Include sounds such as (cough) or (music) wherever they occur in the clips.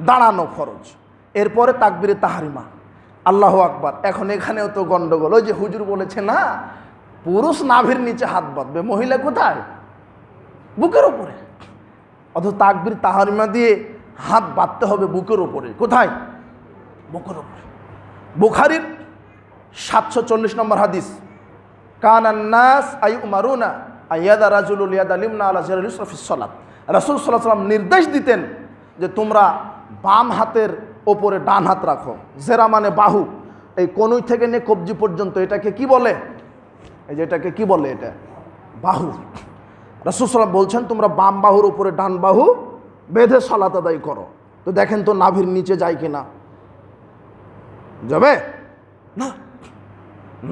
দাঁড়ানো ফরজ এরপরে তাকবিরে তাহারিমা। আল্লাহ আকবার। এখন এখানেও তো গন্ডগোল। ওই যে হুজুর বলেছে, না, পুরুষ নাভির নিচে হাত বাঁধবে, মহিলা কোথায়? বুকের ওপরে অথচ তাকবির তাহারিমা দিয়ে হাত বাঁধতে হবে বুকের ওপরে কোথায়? বুকের ওপরে বুখারির সাতশো চল্লিশ নম্বর হাদিস। কানান্নাস আই উমারুনা আয়াদা রাজুল ইয়াদ আলিমনা আল্লাহ রাসুল সাল্লাম নির্দেশ দিতেন যে তোমরা বাম হাতের ওপরে ডান হাত রাখো। জেরা মানে বাহু। এই কনুই থেকে নিয়ে কবজি পর্যন্ত এটাকে কি বলে? এই যে এটাকে কি বলে এটা? বাহু। রাসুল সাল্লাম বলছেন, তোমরা বাম বাহুর উপরে ডান বাহু বেঁধে সলাত আদায় করো। তো দেখেন তো নাভির নিচে যায় কি না যাবে? না।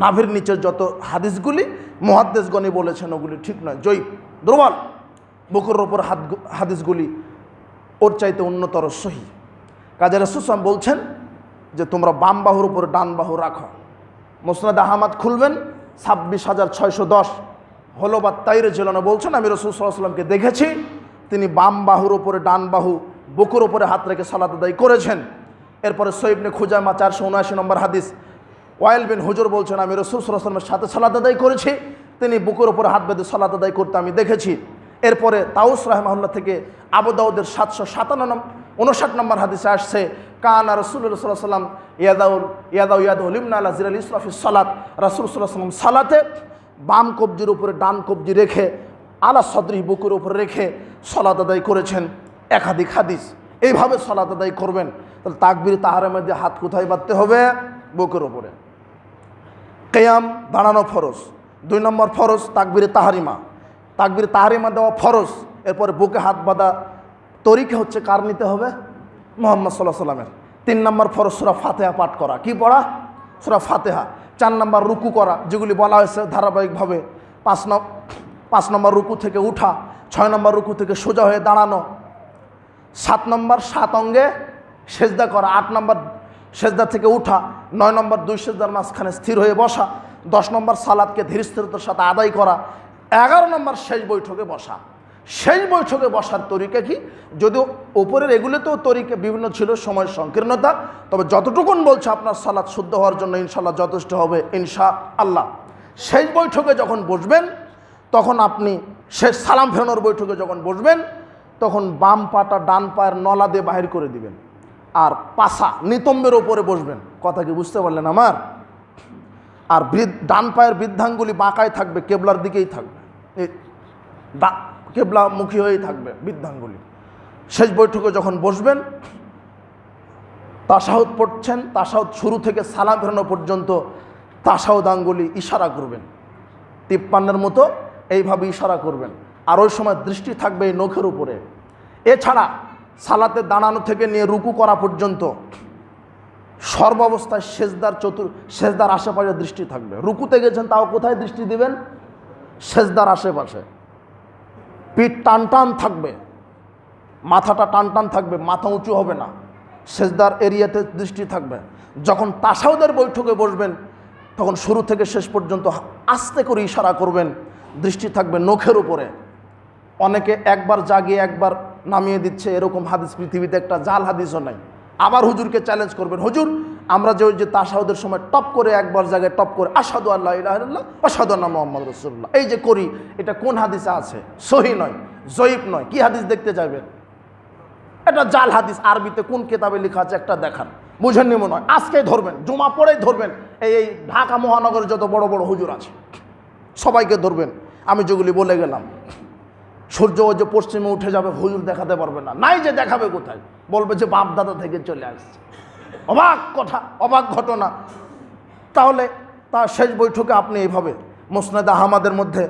নাভির নিচের যত হাদিসগুলি মহাদ্দেশগণে বলেছেন ওগুলি ঠিক নয়। জয়ী দুর্বল। বুকুর ওপর হাত হাদিসগুলি ওর চাইতে উন্নতর সহি। কাজে রসুসাম বলছেন যে তোমরা বাম বাহুর উপরে ডান বাহু রাখো। মোসনাদ আহমদ খুলবেন, ছাব্বিশ হাজার ছয়শো দশ। হলো বা তাইরে ঝেলানো বলছেন, আমি রসুল সাল্লামকে দেখেছি, তিনি বাম বাহুর উপরে ডান বাহু, বুকুর ওপরে হাত রেখে সালাত আদায় করেছেন। এরপরে সৈবনে খুজামা চারশো উনআশি নম্বর হাদিস, ওয়াইল বিন হুজুর বলছেন, আমি রসুল সাল্লামের সাথে সালাদ আদায় করেছি, তিনি বুকুর ওপরে হাত বেঁধে সালাদ আদায় করতে আমি দেখেছি। এরপরে তাউস রাহমাহুল্লাহ থেকে আবু দাউদের সাতশো সাতান্ন উনষাট নম্বর হাদিসে আসছে, কানা রসুল্লাহ সাল্লাহ সাল্লাম ইয়াদাউল ইয়াদাউ ইয়াদউল ইমনা আল্লাহ জিরাল ইসরাফি সালাত। রাসুল সাল্লাহ সাল্লাম সালাতে বাম কবজির উপরে ডান কবজি রেখে, আলা সদরি বুকুর উপরে রেখে সলাত আদায় করেছেন। একাধিক হাদিস। এইভাবে সলাত আদায় করবেন। তাহলে তাকবির তাহারের মধ্যে হাত কোথায় বাঁধতে হবে? বুকের ওপরে কেয়াম দাঁড়ানো ফরজ। দুই নম্বর ফরজ তাকবিরে তাহারিমা। তাকবিরে তাহারিমা দেওয়া ফরজ। এরপরে বুকে হাত বাঁধা তরিকা হচ্ছে কার নিতে হবে? মোহাম্মদ সাল্লাহ সাল্লামের তিন নম্বর ফরজ সুরা ফাতেহা পাঠ করা। কি পড়া? সুরা ফাতেহা। চার নম্বর রুকু করা, যেগুলি বলা হয়েছে ধারাবাহিকভাবে। পাঁচ ন, পাঁচ নম্বর রুকু থেকে উঠা, ছয় নম্বর রুকু থেকে সোজা হয়ে দাঁড়ানো। সাত নম্বর সাত অঙ্গে সেজদা করা, আট নম্বর সেজদা থেকে উঠা, নয় নম্বর দুই সেজদার মাঝখানে স্থির হয়ে বসা, দশ নম্বর সালাদকে ধীরস্থিরতার সাথে আদায় করা, এগারো নম্বর শেষ বৈঠকে বসা। শেষ বৈঠকে বসার তরিকা কি? যদিও উপরের এগুলোতেও তরিকা বিভিন্ন ছিল সময়ের সংকীর্ণতা, তবে যতটুকুন বলছে আপনার সালাদ শুদ্ধ হওয়ার জন্য ইনশাল্লাহ যথেষ্ট হবে ইনশা আল্লাহ শেষ বৈঠকে যখন বসবেন, তখন আপনি শেষ সালাম ফেরানোর বৈঠকে যখন বসবেন, তখন বাম পাটা ডান পায়ের নলা দিয়ে বাহির করে দিবেন আর পাশা নিতম্বের ওপরে বসবেন। কথা কি বুঝতে পারলেন আমার? আর বৃদ্ধ, ডান পায়ের বৃদ্ধাঙ্গুলি বাঁকায় থাকবে, কেবলার দিকেই থাকবে। কেবলামুখী হয়েই থাকবে বৃদ্ধাঙ্গুলি শেষ বৈঠকে যখন বসবেন তাসাউদ পড়ছেন তাসাউদ শুরু থেকে সালাম ফেরানো পর্যন্ত তাসাউদ আঙ্গুলি ইশারা করবেন। তিপ্পান্নের মতো এইভাবে ইশারা করবেন। আর ওই সময় দৃষ্টি থাকবে এই নখের উপরে। এছাড়া সালাতে দাঁড়ানো থেকে নিয়ে রুকু করা পর্যন্ত সর্বাবস্থায় সেজদার চতুর, সেজদার আশেপাশে দৃষ্টি থাকবে। রুকুতে গেছেন, তাও কোথায় দৃষ্টি দিবেন? সেজদার আশেপাশে। পিঠ টান টান থাকবে, মাথাটা টান টান থাকবে, মাথা উঁচু হবে না, সেজদার এরিয়াতে দৃষ্টি থাকবে। যখন তাসাউদের বৈঠকে বসবেন, তখন শুরু থেকে শেষ পর্যন্ত আস্তে করে ইশারা করবেন, দৃষ্টি থাকবে নখের উপরে। অনেকে একবার জাগিয়ে একবার নামিয়ে দিচ্ছে, এরকম হাদিস পৃথিবীতে একটা জাল হাদিসও নাই। আবার হুজুরকে চ্যালেঞ্জ করবেন, হুজুর আমরা যে ওই যে তাসাউদের সময় টপ করে একবার জায়গায় টপ করে আসাদু আল্লাহ ইলাহ আসাদু আল্লাহ মোহাম্মদ রসুল্লাহ এই যে করি, এটা কোন হাদিসে আছে? সহি নয় জয়ীব নয়। কি হাদিস দেখতে যাবেন এটা জাল হাদিস আরবিতে কোন কেতাবে লেখা আছে একটা দেখান। বুঝেননি মনে হয়? আজকেই ধরবেন, জমা পড়েই ধরবেন। এই এই ঢাকা মহানগরে যত বড় বড় হুজুর আছে, সবাইকে ধরবেন। আমি যেগুলি বলে গেলাম, সূর্য যে পশ্চিমে উঠে যাবে, হুজুর দেখাতে পারবে না। নাই যে দেখাবে কোথায়? বলবে যে বাপ দাদা থেকে চলে আসছে। অবাক কথা, অবাক ঘটনা। তাহলে তার শেষ বৈঠকে আপনি এইভাবে মুসনাদ আহমদের মধ্যে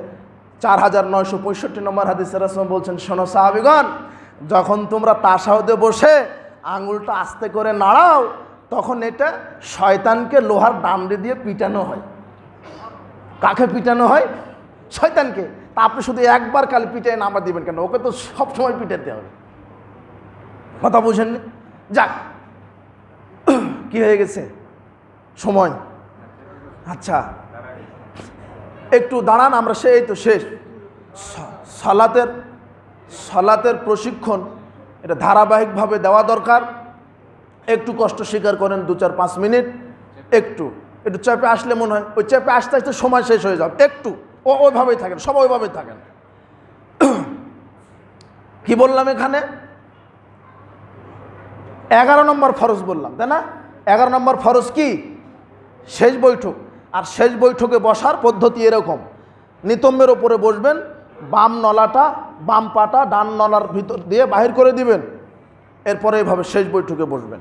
চার হাজার নয়শো পঁয়ষট্টি নম্বর হাদিসের রাসম বলছেন, শোনো সাহাবিগণ, যখন তোমরা তাসাহদে বসে আঙুলটা আস্তে করে নাড়াও, তখন এটা শয়তানকে লোহার ডান্ডি দিয়ে পিটানো হয়। কাকে পিটানো হয়? শয়তানকে। তা আপনি শুধু একবার কাল পিটায় নামা দিবেন কেন? ওকে তো সবসময় পিটাতে হবে। কথা বুঝেননি? যাক কি হয়ে গেছে? সময়। আচ্ছা। একটু দাঁড়ান, আমরা সেই তো শেষ। সালাতের সালাতের প্রশিক্ষণ এটা ধারাবাহিকভাবে দেওয়া দরকার। একটু কষ্ট স্বীকার করেন, দু চার পাঁচ মিনিট। একটু। একটু চেপে আসলে মনে হয়, ওই চেপে আসতে আসতে সময় শেষ হয়ে যাবে। একটু। ও, ওইভাবেই থাকেন, সবাই ওইভাবেই থাকেন। (clears throat) কি বললাম এখানে? এগারো নম্বর ফরজ বললাম, তাই না? এগারো নম্বর ফরজ কি? শেষ বৈঠক। আর শেষ বৈঠকে বসার পদ্ধতি এরকম। নিতম্বের ওপরে বসবেন, বাম নলাটা, বাম পাটা ডান নলার ভিতর দিয়ে বাহির করে দিবেন। এরপরে এইভাবে শেষ বৈঠকে বসবেন।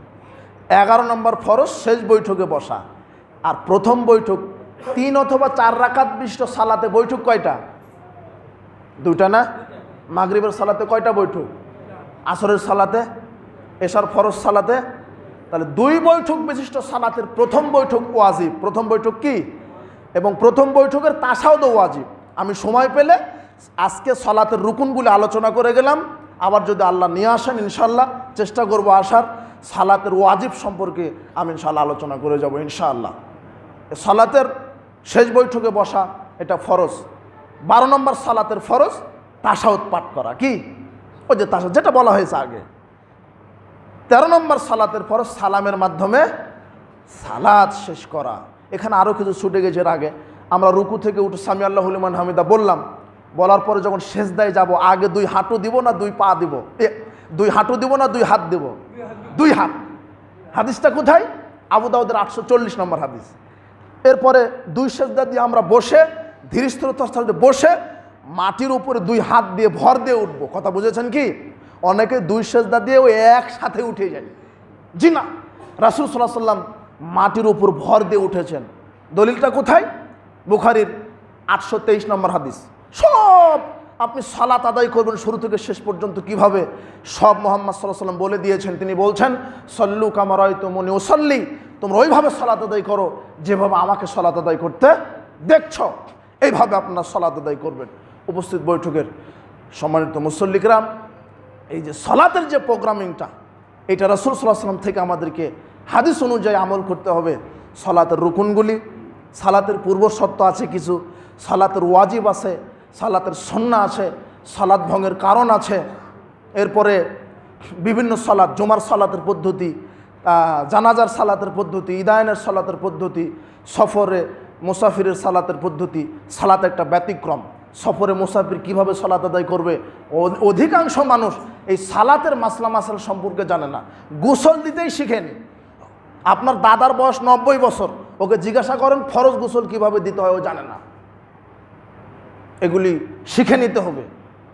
এগারো নম্বর ফরজ, শেষ বৈঠকে বসা। আর প্রথম বৈঠক, তিন অথবা চার রাকাত বিশিষ্ট সালাতে বৈঠক কয়টা? দুইটা না? মাগরিবের সালাতে কয়টা বৈঠক? আসরের সালাতে? এশার ফরজ সালাতে? তাহলে দুই বৈঠক বিশিষ্ট সালাতের প্রথম বৈঠক ওয়াজিব। প্রথম বৈঠক কি? এবং প্রথম বৈঠকের তাসাও তো ওয়াজিব। আমি সময় পেলে আজকে সালাতের রুকুনগুলি আলোচনা করে গেলাম। আবার যদি আল্লাহ নিয়ে আসেন ইনশাল্লাহ চেষ্টা করব আসার। সালাতের ওয়াজিব সম্পর্কে আমি ইনশাল্লাহ আলোচনা করে যাব, ইনশাআল্লাহ। সালাতের শেষ বৈঠকে বসা এটা ফরজ। বারো নম্বর সালাতের ফরজ তাসাউদ পাঠ করা। কি? ওই যে তাসা যেটা বলা হয়েছে আগে। তেরো নম্বর সালাতের পর সালামের মাধ্যমে সালাদ শেষ করা। এখানে আরও কিছু ছুটে গেছে আগে। আমরা রুকু থেকে উঠে সামি আল্লাহ হলিমান হামিদা বললাম। বলার পরে যখন শেষ দেয় যাব, আগে দুই হাঁটু দিব না দুই পা দিব? দুই হাঁটু দিব না দুই হাত দিব? দুই হাত। হাদিসটা কোথায়? আবু দাউদের আটশো চল্লিশ নম্বর হাদিস। এরপরে দুই সেজদা দিয়ে আমরা বসে ধীরস্থিরতাস্থলে বসে মাটির উপরে দুই হাত দিয়ে ভর দিয়ে উঠবো। কথা বুঝেছেন কি? অনেকে দুই সেজদা দিয়ে ওই একসাথে উঠে যায়। জি না, রাসুল সাল্লাহ সাল্লাম মাটির উপর ভর দিয়ে উঠেছেন। দলিলটা কোথায়? বুখারির আটশো তেইশ নম্বর হাদিস। সব আপনি সালাত আদায় করবেন শুরু থেকে শেষ পর্যন্ত কীভাবে? সব মোহাম্মদ সাল্লাহ সাল্লাম বলে দিয়েছেন, তিনি বলছেন, সল্লু কামারয় তো মনে ওসল্লি তোমরা ওইভাবে সলাত আদায় করো যেভাবে আমাকে সলাত আদায় করতে দেখছ। এইভাবে আপনারা সলাত আদায় করবেন। উপস্থিত বৈঠকের সম্মানিত মুসল্লিকরাম এই যে সলাতের যে প্রোগ্রামিংটা, এটা রসুল সাল্লাম থেকে আমাদেরকে হাদিস অনুযায়ী আমল করতে হবে। সলাতের রুকুনগুলি, সালাতের পূর্ব শর্ত আছে কিছু, সালাতের ওয়াজিব আছে, সালাতের সন্না আছে, সালাত ভঙ্গের কারণ আছে। এরপরে বিভিন্ন সালাত, জমার সালাতের পদ্ধতি জানাজার সালাতের পদ্ধতি ইদায়নের সালাতের পদ্ধতি, সফরে মুসাফিরের সালাতের পদ্ধতি সালাত একটা ব্যতিক্রম। সফরে মুসাফির কীভাবে সালাত আদায় করবে? অধিকাংশ মানুষ এই সালাতের মাসলা মাসাল সম্পর্কে জানে না। গোসল দিতেই শিখেনি। আপনার দাদার বয়স নব্বই বছর। ওকে জিজ্ঞাসা করেন, ফরজ গোসল কীভাবে দিতে হয় ও জানে না। এগুলি শিখে নিতে হবে।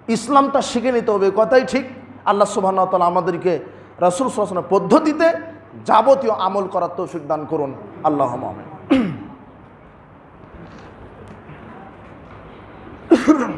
ইসলামটা শিখে নিতে হবে। কথাই ঠিক। আল্লাহ সুবাহ তালা আমাদেরকে রাসুল সাল্লামের পদ্ধতিতে যাবতীয় আমল করার তৌফিক দান করুন। আল্লাহ আমিন। i (laughs) don't